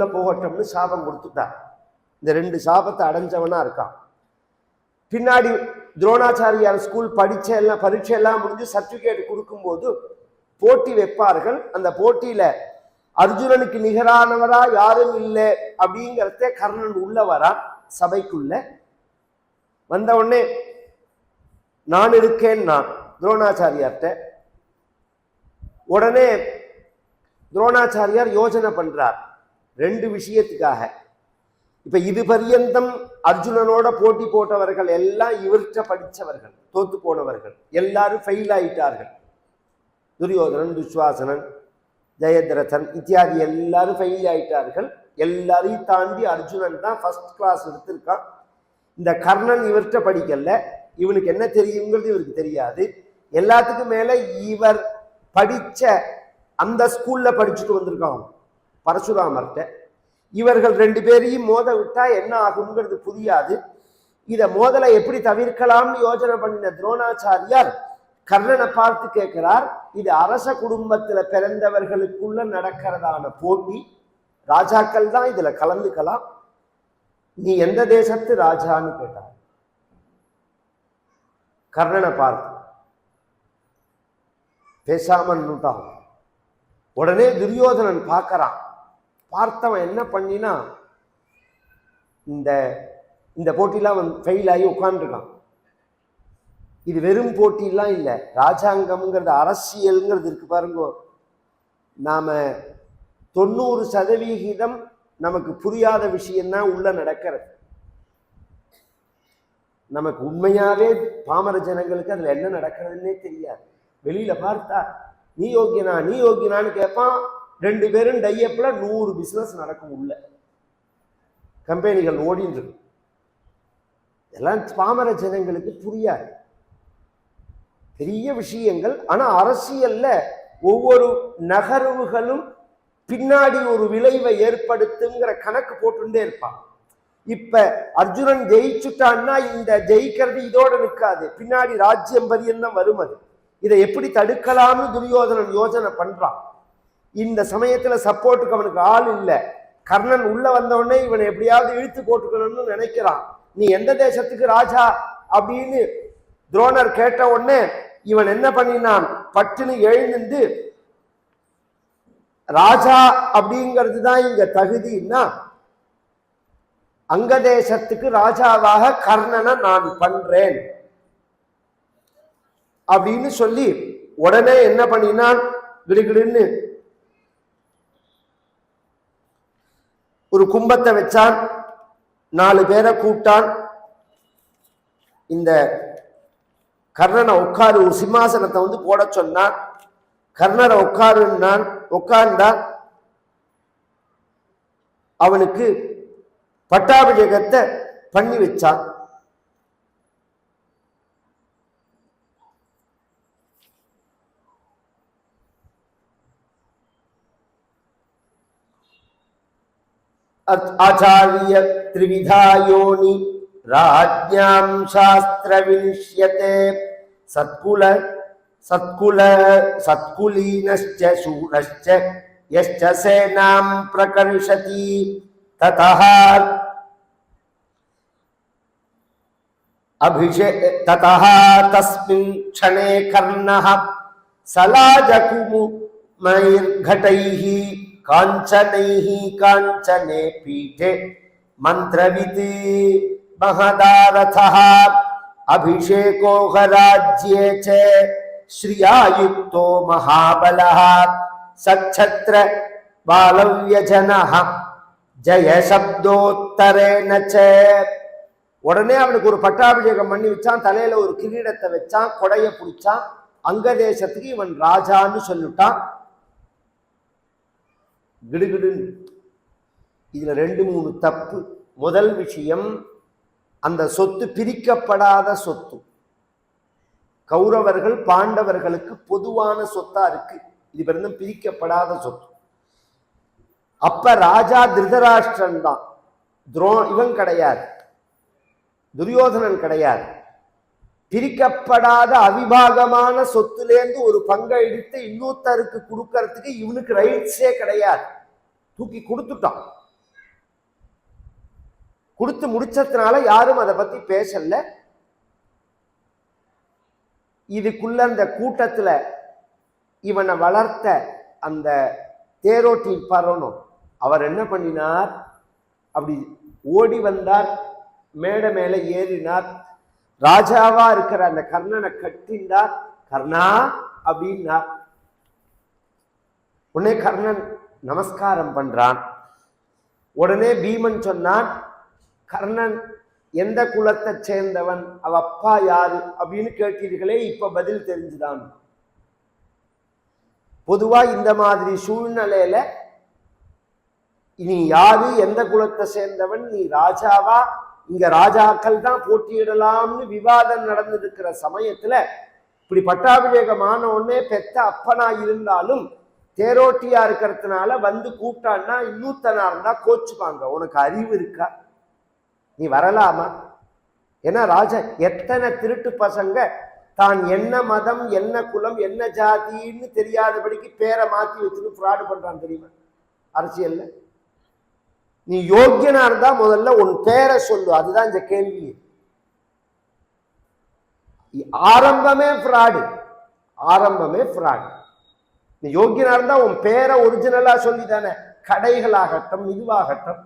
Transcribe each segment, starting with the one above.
உள்ள போகட்டும்னு சாபம் கொடுத்துட்டார் இந்த ரெண்டு சாபத்தை அடைஞ்சவனா இருக்கான். பின்னாடி துரோணாச்சாரியார் ஸ்கூல் படிச்ச எல்லாம் பரீட்சை எல்லாம் முடிஞ்சு சர்டிபிகேட் கொடுக்கும்போது போட்டி வைப்பார்கள். அந்த போட்டியில அர்ஜுனனுக்கு நிகரானவரா யாரும் இல்லை அப்படிங்கிறத கர்ணன் உள்ள வரா சபைக்குள்ள. வந்த உடனே நான் இருக்கேன் நான் துரோணாச்சாரியார்கிட்ட உடனே துரோணாச்சாரியார் யோஜனை பண்றார். ரெண்டு விஷயத்துக்காக. இப்ப இது பரியந்தம் அர்ஜுனனோட போட்டி போட்டவர்கள் எல்லாம் இவர்கிட்ட படித்தவர்கள் தோத்து போனவர்கள். எல்லாரும் ஃபெயில் ஆயிட்டார்கள். துரியோதனன் துஷ்வாசனன் ஜெயதிரதன் இத்தியாதி எல்லாரும் ஃபெயில் ஆயிட்டார்கள். எல்லாரையும் தாண்டி அர்ஜுனன் தான் ஃபர்ஸ்ட் கிளாஸ் எடுத்திருக்கான். இந்த கர்ணன் இவர்கிட்ட படிக்கல. இவனுக்கு என்ன தெரியுங்கிறது இவருக்கு தெரியாது. எல்லாத்துக்கும் மேல இவர் படிச்ச அந்த ஸ்கூல்ல படிச்சுட்டு வந்திருக்கான் பரசுராமர்கிட்ட. இவர்கள் ரெண்டு பேரையும் மோத விட்டா என்ன ஆகுங்கிறது புரியாது. இத மோதலை எப்படி தவிர்க்கலாம்னு யோசனை பண்ணின துரோணாச்சாரியார் கர்ணனை பார்த்து கேட்கிறார் இது அரச குடும்பத்துல பிறந்தவர்களுக்குள்ள நடக்கிறதான போட்டி. ராஜாக்கள் தான் இதுல கலந்துக்கலாம். நீ எந்த தேசத்து ராஜான்னு கேட்டார் கர்ணனை பார்த்து. பேசாமல் உடனே துரியோதனன் பார்க்கறான். பார்த்தவன் என்ன பண்ணினா இந்த இந்த போட்டிலாம் வந்து ஃபெயில் ஆகி உட்காந்துருக்கான் இது வெறும் போட்டிலாம் இல்லை ராஜாங்கம்ங்கிறது அரசியல்ங்கிறது இருக்கு பாருங்க. நாம தொண்ணூறு சதவிகிதம் நமக்கு புரியாத விஷயம்தான் உள்ள நடக்கிறது. நமக்கு உண்மையாவே பாமர ஜனங்களுக்கு அதில் என்ன நடக்கிறதுன்னே தெரியாது. வெளியில பார்த்தா நீ யோக்கியனா நீ யோக்கியனான்னு கேட்பான் ரெண்டு பேரும் டையப்பில் நூறு பிஸ்னஸ் நடக்கும் உள்ள. கம்பெனிகள் ஓடின்னு இதெல்லாம் எல்லாம் பாமர ஜனங்களுக்கு புரியாது. பெரிய விஷயங்கள் ஆனால் அரசியலில் ஒவ்வொரு நகர்வுகளும் பின்னாடி ஒரு விளைவை ஏற்படுத்துங்கிற கணக்கு போட்டுட்டே இருப்பான். இப்ப அர்ஜுனன் ஜெயிச்சுட்டான்னா இந்த ஜெயிக்கிறது இதோட நிற்காது. பின்னாடி ராஜ்யம் பரியந்தம் வரும் அது. இதை எப்படி தடுக்கலாம்னு துரியோதனன் யோசனை பண்றான். இந்த சமயத்துல சப்போர்ட்டுக்கு அவனுக்கு ஆள் இல்லை. கர்ணன் உள்ள வந்த உடனே இவனை எப்படியாவது இழுத்து போட்டுக்கணும்னு நினைக்கிறான். நீ எந்த தேசத்துக்கு ராஜா அப்படின்னு துரோணர் கேட்ட உடனே இவன் என்ன பண்ணினான்? பட்டுன்னு எழுந்து ராஜா அப்படிங்கிறது தான் இங்க தகுதின்னா அங்க தேசத்துக்கு ராஜாவாக கர்ணனை நான் பண்றேன். அப்படின்னு சொல்லி உடனே என்ன பண்ணினான்? கிடுகிடுன்னு ஒரு கும்பத்தை வச்சான். நாலு பேரை கூப்பிட்டான். இந்த கர்ணனை உட்காரு ஒரு சிம்மாசனத்தை வந்து போட சொன்னான். கர்ணரை உட்காருன்னான் உட்கார்ந்தான். அவனுக்கு பட்டாபிஷேகத்தை பண்ணி வச்சான். आचार्य त्रिविधा योनि। राज्ञां शास्त्र शास्त्रविनिष्यते सत्कुल सत्कुल, सत्कुलीनश्च शूरश्च, यश्च सेनां प्रकर्षति। ततः अभिषे, ततः तस्मिन् क्षणे कर्णः सलाजकुमुमैर्घटैः காஞ்சனைஹி காஞ்சனே பீட்டே மந்திரவிதி மகதாரதா அபிஷேகோகராஜ்யே ச ஸ்ரீயாயுக்தோ மகாபலः சச்சத்ர பாலவ்யஜனஹ ஜெய சப்தோத்தரேன ச உடனே அவனுக்கு ஒரு பட்டாபிஷேகம் பண்ணி வச்சான் தலையில ஒரு கிரீடத்தை வச்சான் கொடைய பிடிச்சான் அங்க தேசத்துக்கு இவன் ராஜான்னு சொல்லிட்டான். கிடுகிடுன்னு இதில் ரெண்டு மூணு தப்பு. முதல் விஷயம் அந்த சொத்து பிரிக்கப்படாத சொத்து. கௌரவர்கள் பாண்டவர்களுக்கு பொதுவான சொத்தா இருக்கு. இது பிறந்தும் பிரிக்கப்படாத சொத்து. அப்ப ராஜா திருதராஷ்டிரன் தான் துரோ இவன் கிடையாது. துரியோதனன் கிடையாது. பிரிக்கப்படாத அவிபாகமான சொத்துலேருந்து ஒரு பங்கை எடுத்து இன்னொருத்தருக்கு கொடுக்கறதுக்கு இவனுக்கு ரைட்ஸே கிடையாது. தூக்கி கொடுத்துட்டான். கொடுத்து முடிச்சதுனால யாரும் அதை பத்தி பேசல. இதுக்குள்ள அந்த கூட்டத்துல இவனை வளர்த்த அந்த தேரோட்டி பரணும் அவர் என்ன பண்ணினார்? அப்படி ஓடி வந்தார் மேடை மேலே ஏறினார். ராஜாவா இருக்கிற அந்த கர்ணனை கட்டினார் கர்ணா அப்படின்னா உடனே கர்ணன் நமஸ்காரம் பண்றான். உடனே பீமன் சொன்னான் கர்ணன் எந்த குலத்தை சேர்ந்தவன்? அவ அப்பா யாரு? அப்படின்னு கேட்டீர்களே இப்ப பதில் தெரிஞ்சுதான். பொதுவா இந்த மாதிரி சூழ்நிலையில நீ யாரு? எந்த குலத்தை சேர்ந்தவன்? நீ ராஜாவா? இங்க ராஜாக்கள் தான் போட்டியிடலாம்னு விவாதம் நடந்திருக்கிற சமயத்துல இப்படி பட்டாபிஷேகமான உடனே பெத்த அப்பனா இருந்தாலும் தேரோட்டியா இருக்கிறதுனால வந்து கூப்பிட்டான்னா இன்னூத்தனா இருந்தா கோச்சுப்பாங்க. உனக்கு அறிவு இருக்கா? நீ வரலாமா? ஏன்னா ராஜா எத்தனை திருட்டு பசங்க தான் என்ன மதம் என்ன குலம் என்ன ஜாதின்னு தெரியாதபடிக்கு பேரை மாத்தி வச்சுன்னு ஃப்ராடு பண்றான் தெரியுமா? அரசியல்ல? நீ யோக்கியனா இருந்தா முதல்ல உன் பேரை சொல்லு. அதுதான் இந்த கேள்வி. ஆரம்பமே ஃப்ராடு ஆரம்பமே ஃப்ராடு நீ யோக்கியனா இருந்தா உன் பேரை ஒரிஜினலா சொல்லி தானே. கடைகளாகட்டும் இதுவாகட்டும்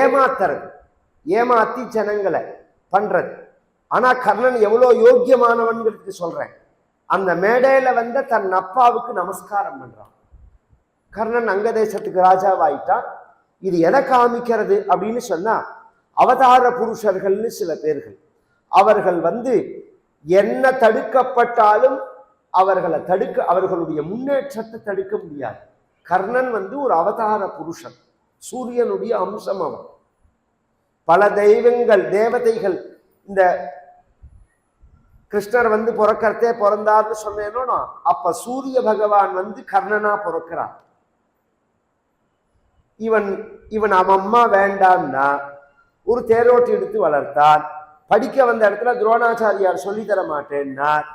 ஏமாத்துறது ஏமாத்தி ஜனங்களை பண்றது. ஆனா கர்ணன் எவ்வளோ யோக்கியமானவன்களுக்கு சொல்றேன். அந்த மேடையில வந்த தன் அப்பாவுக்கு நமஸ்காரம் பண்றான். கர்ணன் அங்க தேசத்துக்கு ராஜாவாயிட்டான். இது எதை காமிக்கிறது அப்படின்னு சொன்னா அவதார புருஷர்கள்னு சில பேர்கள். அவர்கள் வந்து என்ன தடுக்கப்பட்டாலும் அவர்களை தடுக்க அவர்களுடைய முன்னேற்றத்தை தடுக்க முடியாது. கர்ணன் வந்து ஒரு அவதார புருஷன். சூரியனுடைய அம்சம் அவன். பல தெய்வங்கள் தேவதைகள் இந்த கிருஷ்ணர் வந்து பிறக்கிறதே பிறந்தார்னு சொன்னேனோ அப்ப சூரிய பகவான் வந்து கர்ணனா பிறக்கிறான் இவன் இவன் அவன் அம்மா வேண்டாம்னா ஒரு தேரோட்டி எடுத்து வளர்த்தான். படிக்க வந்த இடத்துல துரோணாச்சாரியார் சொல்லித்தர தர மாட்டேன்னார்.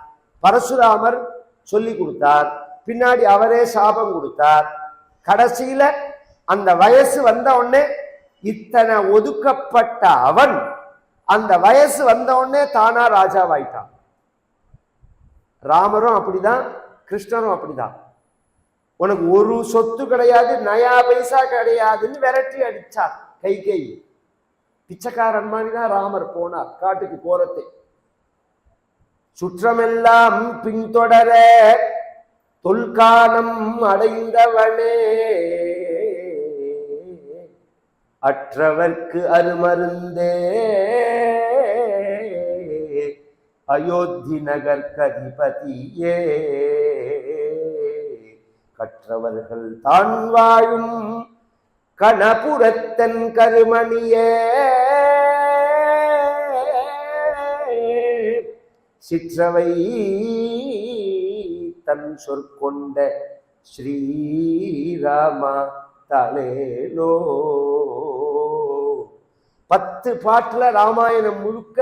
பரசுராமர் சொல்லி கொடுத்தார். பின்னாடி அவரே சாபம் கொடுத்தார். கடைசியில அந்த வயசு வந்த உடனே இத்தனை ஒதுக்கப்பட்ட அவன் அந்த வயசு வந்த உடனே தானா ராஜாவாயிட்டான். ராமரும் அப்படிதான் கிருஷ்ணரும் அப்படிதான். உனக்கு ஒரு சொத்து கிடையாது நயா பைசா கிடையாதுன்னு விரட்டி அடிச்சார் கை கை. பிச்சைக்காரன் மாதிரி தான் ராமர் போனார் காட்டுக்கு போறதே. சுற்றமெல்லாம் பின்தொடர தொல்காலம் அடைந்தவனே. அற்றவர்க்கு அருமருந்தே. அயோத்தி நகர் கதிபதியே. கற்றவர்கள் தான் வாழும் கணபுரத்தன் கருமணியே. சிற்றவை தன் சொற்கொண்ட ஸ்ரீராமா தலேலோ பத்து பாட்டில் ராமாயணம் முழுக்க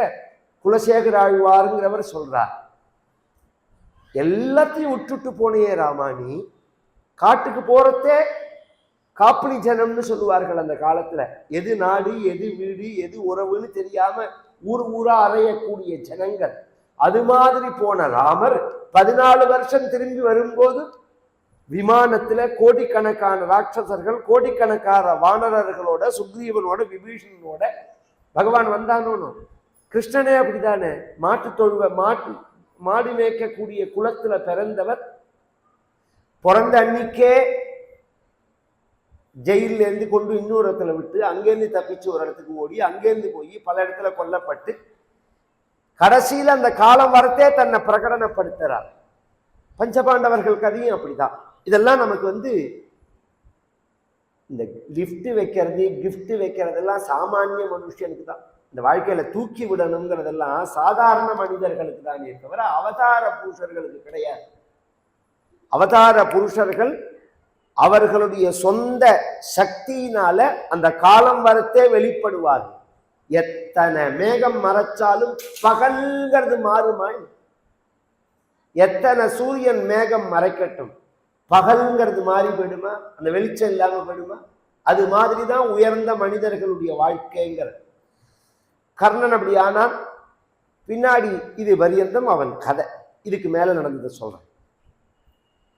குலசேகர ஆழ்வாருங்கிறவர் சொல்றார். எல்லாத்தையும் விட்டுட்டு போனியே ராமானி காட்டுக்கு போறதே காப்பிளி ஜனம்னு சொல்லுவார்கள் அந்த காலத்துல. எது நாடு எது வீடு எது உறவுன்னு தெரியாம ஊர் ஊரா அறையக்கூடிய ஜனங்கள். அது மாதிரி போன ராமர் பதினாலு வருஷம் திரும்பி வரும்போது விமானத்துல கோடிக்கணக்கான ராட்சசர்கள் கோடிக்கணக்கான வானரர்களோட சுக்ரீவனோட விபீஷணனோட பகவான் வந்தானோன்னு. கிருஷ்ணனே அப்படிதானே மாட்டு தொழுவ மாட்டு மாடு மேய்க்கக்கூடிய குலத்துல பிறந்தவர் பிறந்த அன்னிக்கே ஜெயிலேருந்து கொண்டு இன்னொரு இடத்துல விட்டு அங்கேருந்து தப்பிச்சு ஒரு இடத்துக்கு ஓடி அங்கேருந்து போய் பல இடத்துல கொல்லப்பட்டு கடைசியில் அந்த காலம் வரத்தே தன்னை பிரகடனப்படுத்துகிறார் பஞ்சபாண்டவர்கள் கதையும் அப்படிதான். இதெல்லாம் நமக்கு வந்து இந்த லிஃப்ட் வைக்கிறது கிஃப்ட் வைக்கிறதெல்லாம் சாமானிய மனுஷனுக்கு தான். இந்த வாழ்க்கையில தூக்கி விடணுங்கிறதெல்லாம் சாதாரண மனிதர்களுக்கு தானே தவிர அவதார பூஷர்களுக்கு கிடையாது. அவதார புருஷர்கள் அவர்களுடைய சொந்த சக்தியினால அந்த காலம் வரத்தே வெளிப்படுவார் எத்தனை மேகம் மறைச்சாலும் பகல்கிறது மாறுமாய். எத்தனை சூரியன் மேகம் மறைக்கட்டும் பகல்ங்கிறது மாறி போயிடுமா அந்த வெளிச்சம் இல்லாம போயிடுமா அது மாதிரி தான் உயர்ந்த மனிதர்களுடைய வாழ்க்கைங்கிற. கர்ணன் அப்படி ஆனான். பின்னாடி இது பரியந்தம் அவன் கதை. இதுக்கு மேல நடந்ததை சொல்றேன்.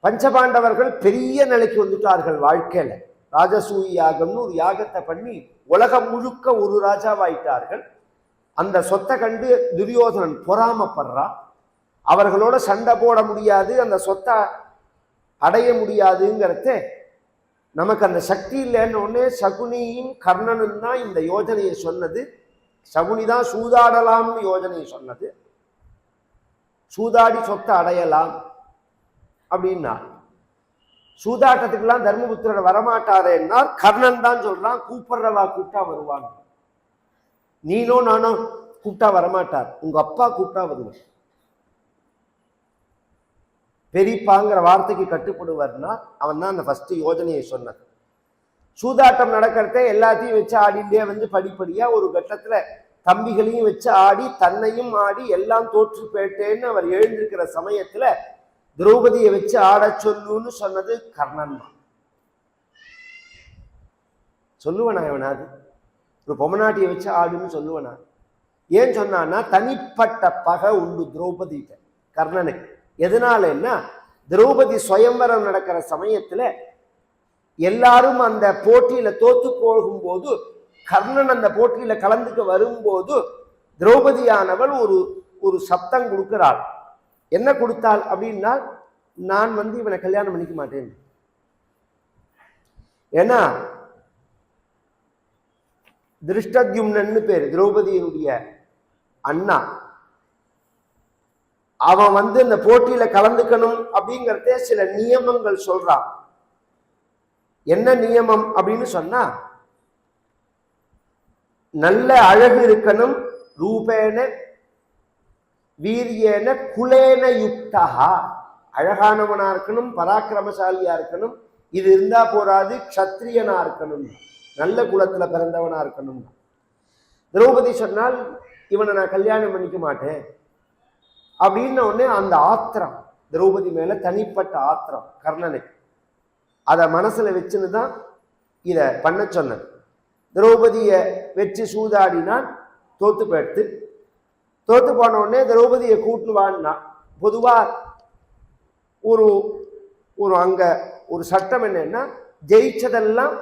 பஞ்சபாண்டவர்கள் பெரிய நிலைக்கு வந்துட்டார்கள் வாழ்க்கையில். ராஜசூய யாகம்னு ஒரு யாகத்தை பண்ணி உலகம் முழுக்க ஒரு ராஜாவாயிட்டார்கள். அந்த சொத்தை கண்டு துரியோதனன் பொறாமப்படுறான் அவர்களோட சண்டை போட முடியாது அந்த சொத்தை அடைய முடியாதுங்கிறத நமக்கு அந்த சக்தி இல்லைன்னு உடனே சகுனியும் கர்ணனும் தான் இந்த யோஜனையை சொன்னது. சகுனி தான் சூதாடலாம்னு யோஜனையை சொன்னது. சூதாடி சொத்தை அடையலாம். அப்படின்னா சூதாட்டத்துக்கெல்லாம் தர்மபுத்திரர் வரமாட்டாரேன்னா கர்ணன் தான் சொல்றான் கூப்பிடுறவா கூப்பிட்டா வருவாங்க நீனோ நானோ கூப்பிட்டா வரமாட்டார் உங்க அப்பா கூப்பிட்டா வருவார். பெரியப்பாங்கிற வார்த்தைக்கு கட்டுப்படுவார்னா அவன் தான் அந்த ஃபர்ஸ்ட் யோஜனையை சொன்னான். சூதாட்டம் நடக்கிறத எல்லாத்தையும் வச்சு ஆடிண்டே வந்து படிப்படியா ஒரு கட்டத்துல தம்பிகளையும் வச்சு ஆடி தன்னையும் ஆடி எல்லாம் தோற்று போயிட்டேன்னு அவர் எழுந்திருக்கிற சமயத்துல திரௌபதியை வச்சு ஆடச் சொல்லுன்னு சொன்னது கர்ணன் தான். சொல்லுவனா இவனாது ஒரு பொம்மநாட்டியை வச்சு ஆடுன்னு சொல்லுவனா? ஏன் சொன்னான்னா தனிப்பட்ட பகை உண்டு திரௌபதிகிட்ட கர்ணனுக்கு எதனாலன்னா திரௌபதி சுயம்பரம் நடக்கிற சமயத்துல எல்லாரும் அந்த போட்டியில தோத்து போகும்போது கர்ணன் அந்த போட்டியில கலந்துக்க வரும்போது திரௌபதியானவள் ஒரு ஒரு சப்தம் கொடுக்கிறாள். என்ன கொடுத்தாள் அப்படின்னா நான் வந்து இவனை கல்யாணம் பண்ணிக்க மாட்டேன். ஏன்னா திருஷ்டத்யும்னன்னு பேர் திரௌபதியினுடைய அண்ணா. அவன் வந்து இந்த போட்டியில கலந்துக்கணும் அப்படிங்கிறதே சில நியமங்கள் சொல்றான். என்ன நியமம் அப்படின்னு சொன்னா நல்ல அழகு இருக்கணும் ரூபேன வீரியேன குலேன யுக்தா அழகானவனா இருக்கணும் பராக்கிரமசாலியா இருக்கணும். இது இருந்தா போராது க்ஷத்ரியனா இருக்கணும். நல்ல குலத்துல பிறந்தவனா இருக்கணும். திரௌபதி சொன்னால் இவனை நான் கல்யாணம் பண்ணிக்க மாட்டேன். அப்படின்ன உடனே அந்த ஆத்திரம் திரௌபதி மேல தனிப்பட்ட ஆத்திரம் கர்ணனுக்கு அதை மனசுல வச்சுன்னு தான் இதை பண்ண சொன்னது. திரௌபதியை வச்சு சூதாடினான் தோத்து போயிடுத்து. தோத்து போன உடனே திரௌபதியை கூட்டுவான்னா பொதுவாக பொதுவா ஒரு ஒரு அங்க ஒரு சட்டம் என்னன்னா ஜெயிச்சதெல்லாம்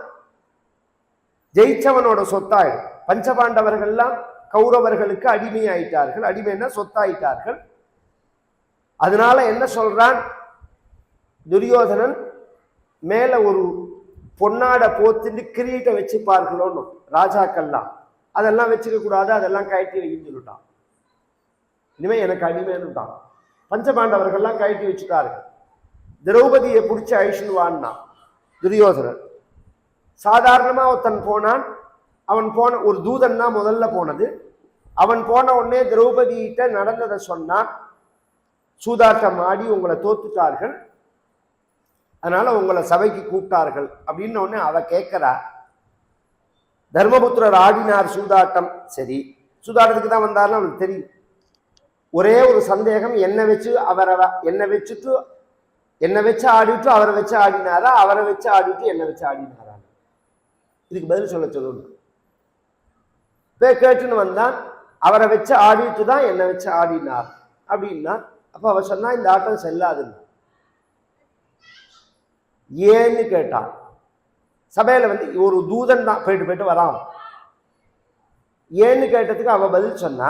ஜெயிச்சவனோட சொத்தாயிடும். பஞ்சபாண்டவர்கள்லாம் கௌரவர்களுக்கு அடிமையாயிட்டார்கள். அடிமைன்னா சொத்தாயிட்டார்கள். அதனால என்ன சொல்றான்? துரியோதனன் மேல ஒரு பொன்னாட போத்துட்டு கிரீட்டை வச்சுப்பார்களோன்னு. ராஜாக்கள்லாம். அதெல்லாம் வச்சுக்க கூடாது. அதெல்லாம் கழட்டி வைன்னு சொல்லிட்டான் இனிமே எனக்கு அடிமைன்னுட்டான். பஞ்சபாண்டவர்கள்லாம் கழட்டி வச்சுட்டாரு திரௌபதியை பிடிச்சி அழிச்சுன்னு வான்னா துரியோதனன். சாதாரணமா ஒருத்தன் போனான் அவன் போன ஒரு தூதன் தான் முதல்ல போனது. அவன் போன உடனே திரௌபதியிட்ட நடந்ததை சொன்னான். சூதாட்டம் ஆடி உங்களை தோத்துட்டார்கள். அதனால உங்களை சபைக்கு கூப்பிட்டார்கள். அப்படின்னு உடனே அவ கேட்கிறா. தர்மபுத்திரர் ஆடினார் சூதாட்டம். சரி. சூதாட்டத்துக்கு தான் வந்தார்னு அவனுக்கு தெரியும். ஒரே ஒரு சந்தேகம் என்னை வச்சு அவரை என்னை வச்சுட்டு என்னை வச்சு ஆடிட்டு அவரை வச்சு ஆடினாரா அவரை வச்சு ஆடிட்டு என்னை வச்சு ஆடினாரா? இதுக்கு பதில் சொல்ல சொல்லணும் பே கேட்டுன்னு வந்தான் அவரை வச்சு ஆடிட்டு தான் என்னை வச்சு ஆடினார். அப்படின்னா அப்போ அவ சொன்னா இந்த ஆட்டம் செல்லாதுன்னு. ஏன்னு கேட்டான் சபையில வந்து ஒரு தூதன் தான் போயிட்டு போயிட்டு வரான். ஏன்னு கேட்டதுக்கு அவ பதில் சொன்னா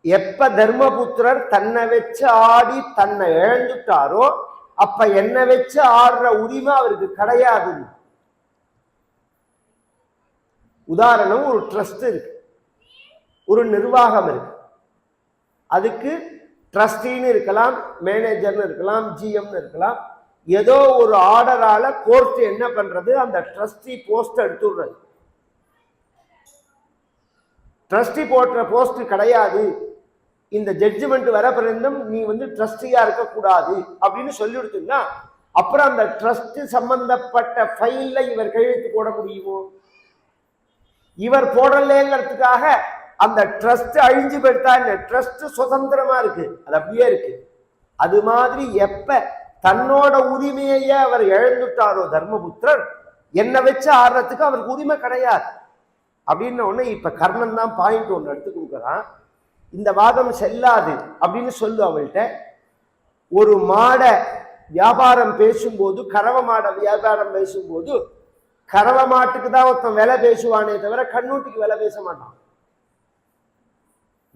எப்ப தர்மபுத்திரர் தன்னை வச்சு ஆடி தன்னை இழந்துட்டாரோ அப்ப என்னை வச்சு ஆடுற உரிமை அவருக்கு கிடையாது. உதாரணம் ஒரு ட்ரஸ்ட் இருக்கு. ஒரு நிர்வாகம் இருக்கு. அதுக்கு ட்ரஸ்டின்னு இருக்கலாம் மேனேஜர்னு இருக்கலாம் ஜிஎம்னு இருக்கலாம். ஏதோ ஒரு ஆர்டரால கோர்ட் என்ன பண்றது? அந்த ட்ரஸ்டி போஸ்ட் எடுத்துடுறது. ட்ரஸ்டி போட்ட போஸ்ட் கிடையாது. இந்த ஜட்ஜ்மெண்ட் வர பிறந்தும் நீ வந்து ட்ரஸ்டியா இருக்கக்கூடாது அப்படின்னு சொல்லி சொல்லிவிடுத்துன்னா அப்புறம் அந்த ட்ரஸ்ட் சம்பந்தப்பட்ட ஃபைல்ல இவர் கையெழுத்து போட முடியுமோ? இவர் போடலைங்கிறதுக்காக அந்த ட்ரஸ்ட் அழிஞ்சு போயிட்டா இந்த ட்ரஸ்ட் சுதந்திரமா இருக்கு. அது அப்படியே இருக்கு. அது மாதிரி எப்ப தன்னோட உரிமையை அவர் இழந்துட்டாரோ தர்மபுத்திரர் என்னை வச்சு ஆடுறதுக்கு அவருக்கு உரிமை கிடையாது. அப்படின்ன உடனே கர்ணன் தான் பாயிண்ட் ஒன்று எடுத்து கொடுக்குறான். இந்த வாதம் செல்லாது அப்படின்னு சொல்லு அவள்கிட்ட. ஒரு மாடை வியாபாரம் பேசும்போது கறவ மாடை வியாபாரம் பேசும்போது கறவ மாட்டுக்கு தான் ஒருத்தன் விலை பேசுவானே தவிர கண்ணூட்டிக்கு விலை பேச மாட்டான்.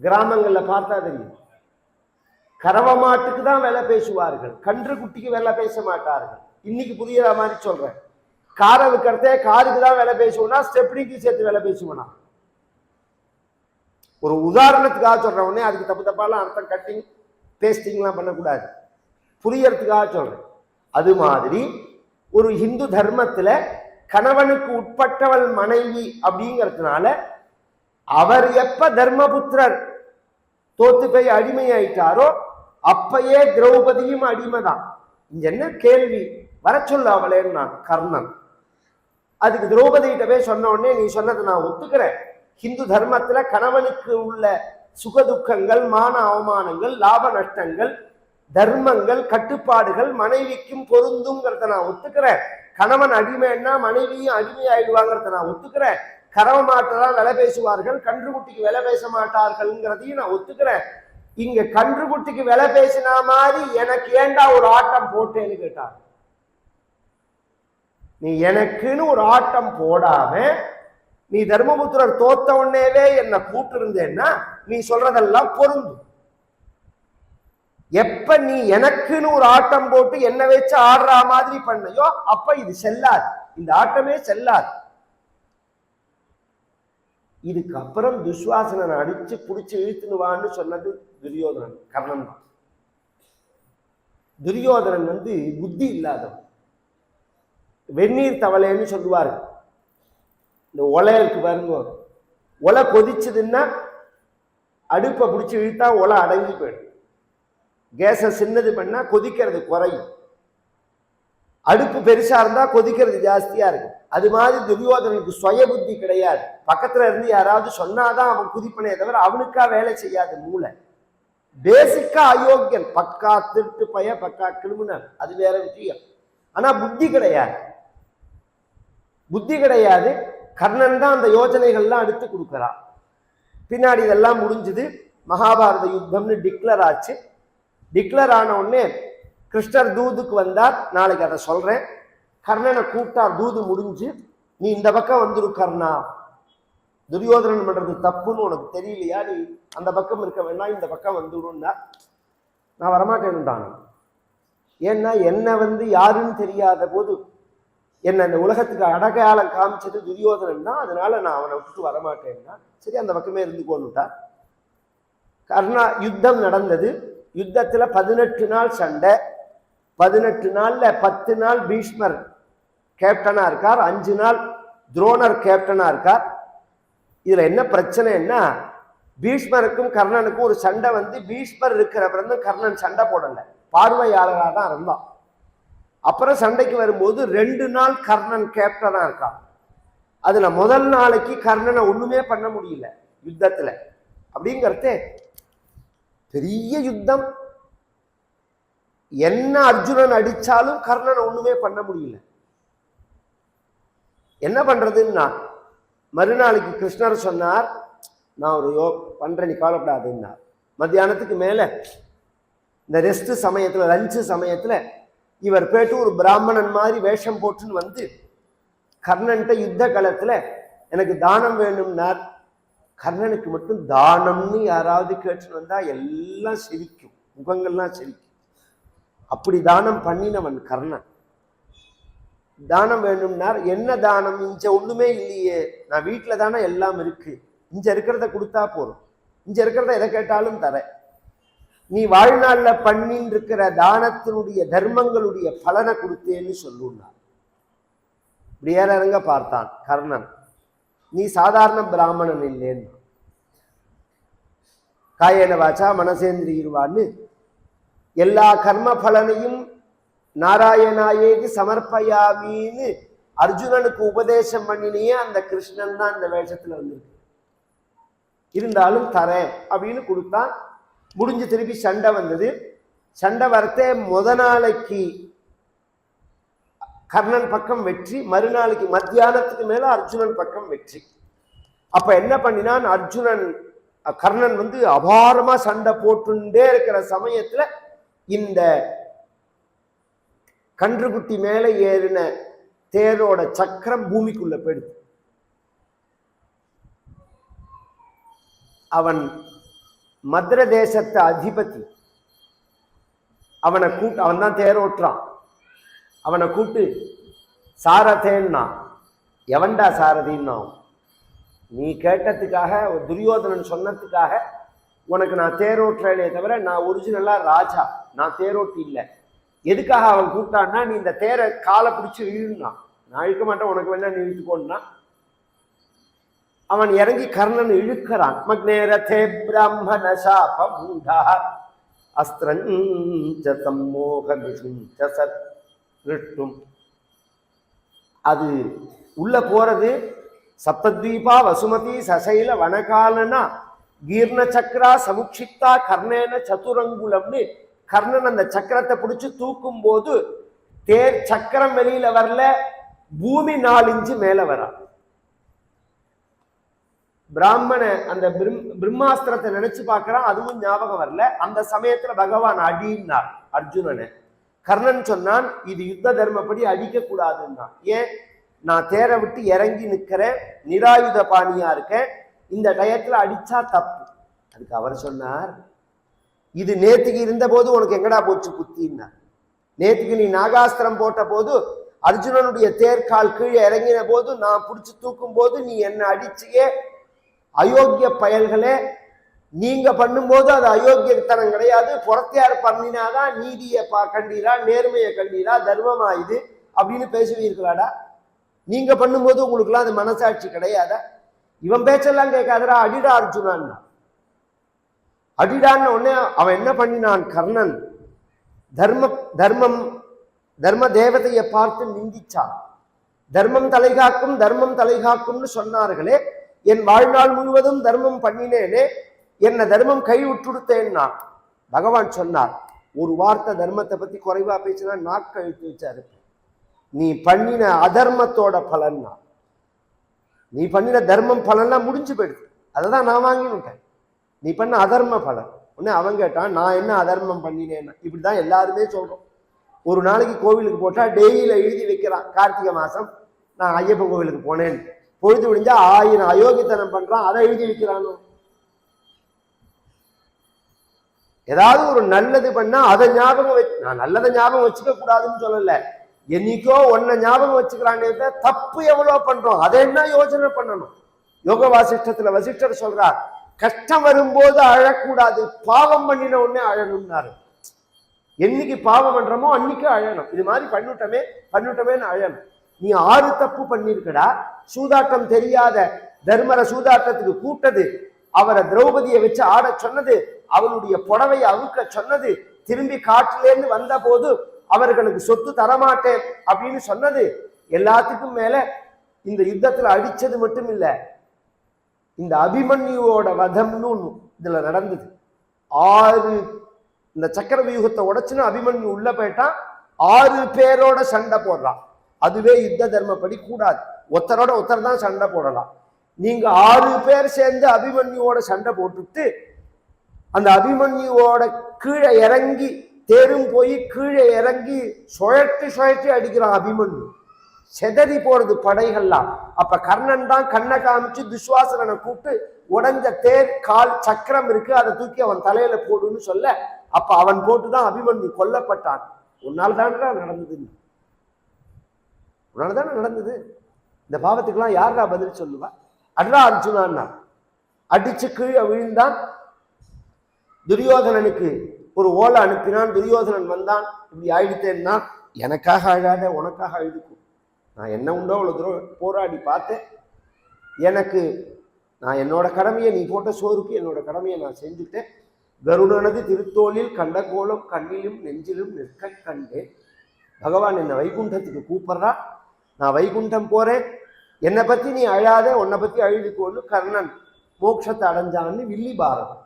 கிராமங்களில் பார்த்தா தெரியும். கறவ மாட்டுக்கு தான் விலை பேசுவார்கள். கன்று குட்டிக்கு விலை பேச மாட்டார்கள். இன்னைக்கு புரியுற மாதிரி சொல்றேன். காரை விற்கிறதே காருக்கு தான் வேலை பேசுவோம்னா ஸ்டெப்னிக்கு சேர்த்து வேலை பேசுவேனா ஒரு உதாரணத்துக்காக சொல்றவனே உடனே அதுக்கு தப்பு தப்பாலாம் அர்த்தம் கட்டிங் பேஸ்டிங்லாம் பண்ணக்கூடாது. புரியறதுக்காக சொல்றேன். அது மாதிரி ஒரு இந்து தர்மத்துல கணவனுக்கு உட்பட்டவள் மனைவி அப்படிங்கிறதுனால அவர் எப்ப தர்மபுத்திரர் தோத்து போய் அடிமையாயிட்டாரோ அப்பயே திரௌபதியும் அடிமைதான். இங்க என்ன கேள்வி? வர சொல்ல அவளேன்னா கர்ணன். அதுக்கு திரௌபதிகிட்ட போய் சொன்ன உடனே நீ சொன்னதை நான் ஒத்துக்கிறேன். ஹிந்து தர்மத்துல கணவனுக்கு உள்ள சுகதுக்கங்கள் மான அவமானங்கள் லாப நஷ்டங்கள் தர்மங்கள் கட்டுப்பாடுகள் மனைவிக்கும் பொருந்துங்கிறத நான் ஒத்துக்கிறேன். கணவன் அடிமைன்னா மனைவியும் அடிமை ஆயிடுவாங்கிறத நான் ஒத்துக்கிறேன். கரவ மாட்டதான் விலை பேசுவார்கள் கன்றுக்குட்டிக்கு விலை பேச மாட்டார்கள்ங்கிறதையும் நான் ஒத்துக்கிறேன். இங்க கன்றுக்குட்டிக்கு விலை பேசினா மாதிரி எனக்கு ஏண்டா ஒரு ஆட்டம் போட்டேன்னு கேட்டார் நீ எனக்குன்னு ஒரு ஆட்டம் போடாம நீ தர்மபுத்திரர் தோத்த உடனேவே என்னை கூட்டு இருந்தேன்னா நீ சொல்றதெல்லாம் பொருந்தும் எப்ப நீ எனக்குன்னு ஒரு ஆட்டம் போட்டு என்ன வச்சு ஆடுற மாதிரி பண்ணையோ அப்ப இது செல்லாது. இந்த ஆட்டமே செல்லாது. இதுக்கு அப்புறம் துஸ்வாசனன் அடிச்சு புடிச்சு இழுத்துனுவான்னு சொன்னது துரியோதனன். கர்ணன் தான். துரியோதனன் வந்து புத்தி இல்லாதவன். வெந்நீர் தவளைன்னு சொல்லுவார். இந்த ஒலை இருக்கு பாருங்க. ஒலை கொதிச்சதுன்னா அடுப்பை பிடிச்சி இழுத்தா ஒலை அடங்கி போயிடும். கேஸை சின்னது பண்ணால் கொதிக்கிறது குறையும். அடுப்பு பெருசாக இருந்தால் கொதிக்கிறது ஜாஸ்தியாக இருக்கும். அது மாதிரி துரியோதனனுக்கு சுய புத்தி கிடையாது. பக்கத்தில் இருந்து யாராவது சொன்னாதான் அவன் குதிப்பனே தவிர அவனுக்கா வேலை செய்யாது மூளை. பேசிக்கா அயோக்கியன். பக்கா திருட்டு பய பக்கா கிரிமினல் அது வேற விஷயம். ஆனால் புத்தி கிடையாது. புத்தி கிடையாது. கர்ணன் தான் அந்த யோஜனைகள்லாம் எடுத்து கொடுக்குறான். பின்னாடி இதெல்லாம் முடிஞ்சுது. மகாபாரத யுத்தம்னு டிக்ளர் ஆச்சு. டிக்ளர் ஆன உடனே கிருஷ்ணர் தூதுக்கு வந்தார். நாளைக்கு அதை சொல்கிறேன் கர்ணனை கூப்பிட்டார். தூது முடிஞ்சு நீ இந்த பக்கம் வந்துரு கர்ணா. துரியோதனன் பண்ணுறது தப்புன்னு உனக்கு தெரியலையா? நீ அந்த பக்கம் இருக்க வேண்டாம் இந்த பக்கம் வந்துடும்னா நான் வரமாட்டேன்னுட்டான் ஏன்னா என்னை வந்து யாருன்னு தெரியாத போது என்னை இந்த உலகத்துக்கு அடகாலம் காமிச்சது துரியோதனன் தான் அதனால நான் அவனை விட்டுட்டு வரமாட்டேன்னா சரி அந்த பக்கமே இருந்துக்கோன்னுட்டா கர்ணா யுத்தம் நடந்தது. யுத்தத்தில் பதினெட்டு நாள் சண்டை. பதினெட்டு நாளில் பத்து நாள் பீஷ்மர் கேப்டனாக இருக்கார். அஞ்சு நாள் துரோணர் கேப்டனாக இருக்கார். இதில் என்ன பிரச்சனைன்னா பீஷ்மருக்கும் கர்ணனுக்கும் ஒரு சண்டை வந்து பீஷ்மர் இருக்கிற பிறந்து கர்ணன் சண்டை போடலை. பார்வையாளராக தான் இருந்தான். அப்புறம் சண்டைக்கு வரும்போது ரெண்டு நாள் கர்ணன் கேப்டனா இருக்கான். அதுல முதல் நாளைக்கு கர்ணனை ஒண்ணுமே பண்ண முடியல யுத்தத்துல. அப்படிங்கறதே பெரிய யுத்தம். என்ன அர்ஜுனன் அடிச்சாலும் கர்ணனை ஒண்ணுமே பண்ண முடியல. என்ன பண்றதுன்னா மறுநாளைக்கு கிருஷ்ணர் சொன்னார் நான் ஒரு யோ பண்றேன் நீ கவலைப்படாதுன்னார். மத்தியானத்துக்கு மேல இந்த ரெஸ்ட் சமயத்துல லஞ்சு சமயத்துல இவர் போயிட்டு ஒரு பிராமணன் மாதிரி வேஷம் போட்டுன்னு வந்து கர்ணன்ட்ட யுத்த காலத்துல எனக்கு தானம் வேணும்னார். கர்ணனுக்கு மட்டும் தானம்னு யாராவது கேட்டுன்னு வந்தா எல்லாம் சிரிக்கும். முகங்கள்லாம் சிரிக்கும். அப்படி தானம் பண்ணினவன் கர்ணன். தானம் வேணும்னார். என்ன தானம்? இஞ்ச ஒண்ணுமே இல்லையே. நான் வீட்டுல தானே எல்லாம் இருக்கு. இஞ்ச இருக்கிறத கொடுத்தா போதும். இஞ்ச இருக்கிறத எதை கேட்டாலும் தரேன். நீ வாழ்நாள்ல பண்ணின்னு இருக்கிற தானத்தினுடைய தர்மங்களுடைய பலனை கொடுத்தேன்னு சொல்லுன்னார். இப்படி ஏறங்க பார்த்தான் கர்ணன். நீ சாதாரண பிராமணன் இல்லைன்னு. காயன வாச்சா மனசேந்திரியிருவான்னு எல்லா கர்ம பலனையும் நாராயணாயேக்கு சமர்ப்பயாமின்னு அர்ஜுனனுக்கு உபதேசம் பண்ணினியே அந்த கிருஷ்ணன் தான் இந்த வேஷத்துல வந்திருக்கு. இருந்தாலும் தரேன் அப்படின்னு கொடுத்தான் முடிஞ்சு திருப்பி சண்டை வந்தது. சண்டை வரத்தே முத நாளைக்கு கர்ணன் பக்கம் வெற்றி மறுநாளைக்கு மத்தியானத்துக்கு மேல அர்ஜுனன் பக்கம் வெற்றி. அப்ப என்ன பண்ணினான்? அர்ஜுனன் கர்ணன் வந்து அபாரமா சண்டை போட்டுண்டே இருக்கிற சமயத்துல இந்த கன்றுக்குட்டி மேல ஏறின தேரோட சக்கரம் பூமிக்குள்ள போயிடுது. அவன் மதுர தேசத்து அதிபதி. அவனை கூட்டு அவன் தான் தேரோட்டுறான் அவனை கூட்டு சாரதேன்னா எவன்டா சாரதின்னா? நீ கேட்டதுக்காக துரியோதனன் சொன்னதுக்காக உனக்கு நான் தேரோட்டுறேனே தவிர நான் ஒரிஜினலாக ராஜா. நான் தேரோட்டி இல்லை. எதுக்காக அவன் கூப்பிட்டான்னா நீ இந்த தேரை காலை பிடிச்சி இழுனா நான் இழுக்க மாட்டேன் உனக்கு வேணா நீ இழுத்துக்கோன்னா. அவன் இறங்கி கர்ணன் இழுக்கிறான் மக்னேரதே பிராமண சாப அஸ்திரஞ்ச சம்மோக மிஷுஞ்ச அது உள்ள போறது சப்தத்வீபா வசுமதி சசைல வனகாலனா கீர்ண சக்கரா சமுக்ஷிப்தா கர்ணேன சதுரங்குலம்னு கர்ணன் அந்த சக்கரத்தை பிடிச்சு தூக்கும் போது தேர் சக்கரம் வெளியில வரல பூமி நாலு இன்ச்சு மேல வரான் பிராமண அந்த பிரம்- பிரம்மாஸ்திரத்தை நினைச்சு பார்க்கறான் அதுவும் ஞாபகம் வரல. அந்த சமயத்துல பகவான் அடின்னார் அர்ஜுனனை. கர்ணன் சொன்னான் இது யுத்த தர்மப்படி அடிக்க கூடாதுன்னா ஏன்? நான் தேரை விட்டு இறங்கி நிக்கிறேன் நிராயுத பாணியா இருக்கேன் இந்த டயத்துல அடிச்சா தப்பு. அதுக்கு அவர் சொன்னார் இது நேத்துக்கு இருந்த போது உனக்கு எங்கடா போச்சு புத்தின்னா? நேத்துக்கு நீ நாகாஸ்திரம் போட்ட போது அர்ஜுனனுடைய தேர்கால் கீழே இறங்கின போது நான் பிடிச்சி தூக்கும் போது நீ என்ன அடிச்சியே அயோக்கிய பயல்களே நீங்க பண்ணும்போது அது அயோக்கியத்தனம் கிடையாது. புறத்தையார் பண்ணினாதான் நீதியை பா கண்டீரா நேர்மையை கண்டீரா தர்மமா இது அப்படின்னு பேசுவீர்களாடா? நீங்க பண்ணும்போது உங்களுக்குலாம் அது மனசாட்சி கிடையாதா? இவன் பேச்செல்லாம் கேட்காதடா அடிடா அர்ஜுனான். அடிடான்னு உடனே அவன் என்ன பண்ணினான்? கர்ணன் தர்ம தர்மம் தர்ம தேவதையை பார்த்து நிந்திச்சான். தர்மம் தலைகாக்கும் தர்மம் தலைகாக்கும்னு சொன்னார்களே என் வாழ்நாள் முழுவதும் தர்மம் பண்ணினேனே என்ன தர்மம் கை விட்டுடுத்தேன்னா பகவான் சொன்னார் ஒரு வார்த்தை தர்மத்தை பத்தி குறைவா பேசினா நாக்கு அழுத்து வச்சாரு. நீ பண்ணின அதர்மத்தோட பலன்னா நீ பண்ணின தர்மம் பலன்லாம் முடிஞ்சு போயிடுது. அதை தான் நான் வாங்கினுட்டேன். நீ பண்ண அதர்ம பலன். உடனே அவன் கேட்டான் நான் என்ன அதர்மம் பண்ணினேன்னா. இப்படிதான் எல்லாருமே சொல்றோம். ஒரு நாளைக்கு கோவிலுக்கு போட்டா டெய்லியில எழுதி வைக்கிறான். கார்த்திகை மாசம் நான் ஐயப்பன் கோவிலுக்கு போனேன் பொழுது விடிஞ்சா ஆயிரம் அயோக்கியத்தனம் பண்றான் அதை எழுதி வைக்கிறானோ? ஏதாவது ஒரு நல்லது பண்ணா அதை ஞாபகம் வச்சு நான் நல்லதை ஞாபகம் வச்சுக்க கூடாதுன்னு சொல்லல. என்னைக்கோ ஒன்ன ஞாபகம் வச்சுக்கிறானே தப்பு எவ்வளவு பண்றோம்? அதை என்ன யோசனை பண்ணணும்? யோக வாசிஷ்டத்துல வசிஷ்டர் சொல்றார் கஷ்டம் வரும்போது அழக்கூடாது. பாவம் பண்ணின உடனே அழணும்னாரு. என்னைக்கு பாவம் பண்றோமோ அன்னைக்கு அழணும். இது மாதிரி பண்ணிட்டோமே பண்ணிட்டோமேன்னு அழணும். நீ ஆறு தப்பு பண்ணியிருக்கடா சூதாட்டம் தெரியாத தர்மர சூதாட்டத்துக்கு கூட்டது அவரை திரௌபதியை வச்சு ஆட சொன்னது அவனுடைய புடவையை அவுக்க சொன்னது திரும்பி காட்டிலேருந்து வந்த போது அவர்களுக்கு சொத்து தரமாட்டேன் அப்படின்னு சொன்னது. எல்லாத்துக்கும் மேல இந்த யுத்தத்துல அடிச்சது மட்டும் இல்ல இந்த அபிமன்யுவோட வதம்னு ஒண்ணு இதுல நடந்தது. ஆறு இந்த சக்கர வியூகத்தை உடச்சுன்னு அபிமன்யு உள்ள போயிட்டான் ஆறு பேரோட சண்டை போடுறான். அதுவே யுத்த தர்மப்படி கூடாது. ஒருத்தரோட ஒருத்தர் தான் சண்டை போடலாம். நீங்க ஆறு பேர் சேர்ந்து அபிமன்யுவோட சண்டை போட்டுட்டு அந்த அபிமன்யுவோட கீழே இறங்கி தேரும் போய் கீழே இறங்கி சுழற்றி சுழற்றி அடிக்கிறான் அபிமன்யு. செதறி போறது படைகள்லாம். அப்ப கர்ணன் தான் கண்ணை காமிச்சு துஸ்வாசகனை கூப்பிட்டு உடஞ்ச தேர் கால் சக்கரம் இருக்கு அதை தூக்கி அவன் தலையில போடுன்னு சொல்ல. அப்ப அவன் போட்டுதான் அபிமன்யு கொல்லப்பட்டான். உன்னால் தான்டா நடந்ததுன்னு. உன்னால தானே நடந்தது? இந்த பாவத்துக்கெல்லாம் யாரா பதில் சொல்லுவா? அட்ரா அர்ஜுனான்னா அடிச்சு கீழே விழுந்தான். துரியோதனனுக்கு ஒரு ஓலை அனுப்பினான். துரியோதனன் வந்தான். இப்படி ஆயிடுத்தேன்னா எனக்காக அழாத உனக்காக அழுதுக்கும். நான் என்ன உண்டோ அவ்வளோ தூரம் போராடி பார்த்தேன். எனக்கு நான் என்னோட கடமையை நீ போட்ட சோறுக்கு என்னோட கடமையை நான் செஞ்சுட்டேன். கருடனது திருத்தோளில் கண்ட கோலம் கண்ணிலும் நெஞ்சிலும் நிற்க கண்டேன். பகவான் என்னை வைகுண்டத்துக்கு கூப்பிட்றா. நான் வைகுண்டம் போறேன். என்னை பத்தி நீ அழாத உன்னை பத்தி அழுதுக்கோன்னு கர்ணன் மோட்சத்தை அடைஞ்சான்னு வில்லி பாரதம்.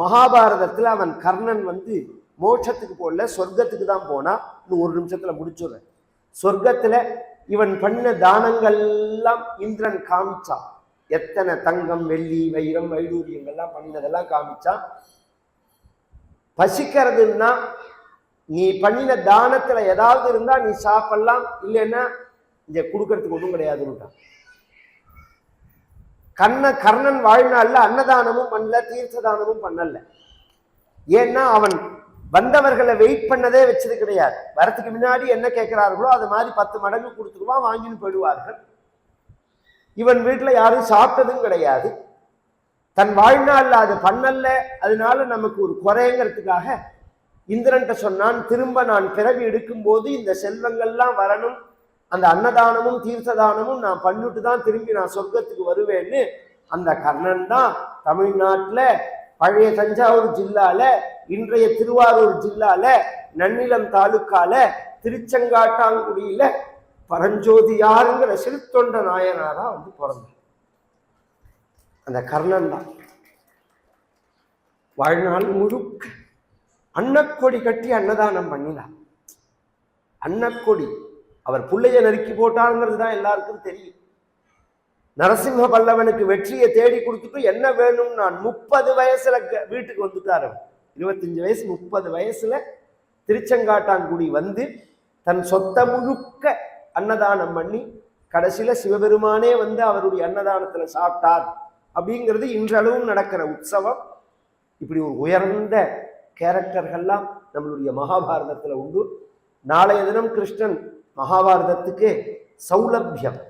மகாபாரதத்துல அவன் கர்ணன் வந்து மோட்சத்துக்கு போடல சொர்க்கத்துக்கு தான் போனா. இன்னும் ஒரு நிமிஷத்துல முடிச்சுடுறேன். சொர்க்கத்துல இவன் பண்ண தானங்கள் எல்லாம் இந்திரன் காமிச்சான். எத்தனை தங்கம் வெள்ளி வைரம் வைடூரியங்கள்லாம் பண்ணதெல்லாம் காமிச்சான். பசிக்கிறதுன்னா நீ பண்ணின தானத்துல ஏதாவது இருந்தா நீ சாப்பிடலாம். இல்லைன்னா இங்க கொடுக்கறதுக்கு ஒன்றும் கிடையாதுன்னுட்டான் கண்ண கர்ணன் வாழ்நாள்ல அன்னதானமும் பண்ணல தீர்த்ததானமும் பண்ணல. ஏன்னா அவன் வந்தவர்களை வெயிட் பண்ணதே வச்சது கிடையாது. வரத்துக்கு முன்னாடி என்ன கேட்கிறார்களோ அது மாதிரி பத்து மடங்கு கொடுத்துருவான் வாங்கின்னு போயிடுவார்கள். இவன் வீட்டுல யாரும் சாப்பிட்டதும் கிடையாது. தன் வாழ்நாள்ல அது பண்ணல அதனால நமக்கு ஒரு குறைங்கிறதுக்காக இந்திரன்ட்ட சொன்னான் திரும்ப நான் பிறவி எடுக்கும்போது இந்த செல்வங்கள்லாம் வரணும் அந்த அன்னதானமும் தீர்த்ததானமும் நான் பண்ணிட்டு தான் திரும்பி நான் சொர்க்கத்துக்கு வருவேன்னு அந்த கர்ணன் தான் தமிழ்நாட்டில் பழைய தஞ்சாவூர் ஜில்லால இன்றைய திருவாரூர் ஜில்லால நன்னிலம் தாலுக்கால திருச்செங்காட்டாங்குடியில பரஞ்சோதியாருங்கிற சிறுத்தொண்ட நாயனாரா வந்து பிறந்தார். அந்த கர்ணன் தான். வாழ்நாள் முழுக்க அன்னக்கொடி கட்டி அன்னதானம் பண்ணினார். அன்னக்கொடி அவர் புள்ளைய நறுக்கி போட்டாருங்கிறது தான் எல்லாருக்கும் தெரியும். நரசிம்ம பல்லவனுக்கு வெற்றியை தேடி கொடுத்துட்டு என்ன வேணும் நான் முப்பது வயசுல க- வீட்டுக்கு வந்துட்டார் இருபத்தஞ்சு வயசு முப்பது வயசுல திருச்செங்காட்டாங்குடி வந்து தன் சொத்த முழுக்க அன்னதானம் பண்ணி கடைசியில சிவபெருமானே வந்து அவருடைய அன்னதானத்துல சாப்பிட்டார். அப்படிங்கிறது இன்றளவும் நடக்கிற உற்சவம். இப்படி ஒரு உயர்ந்த கேரக்டர்கள்லாம் நம்மளுடைய மகாபாரதத்துல உண்டு. நாளைய தினம் கிருஷ்ணன் மகாபாரதத்துக்கு சௌலபியம்.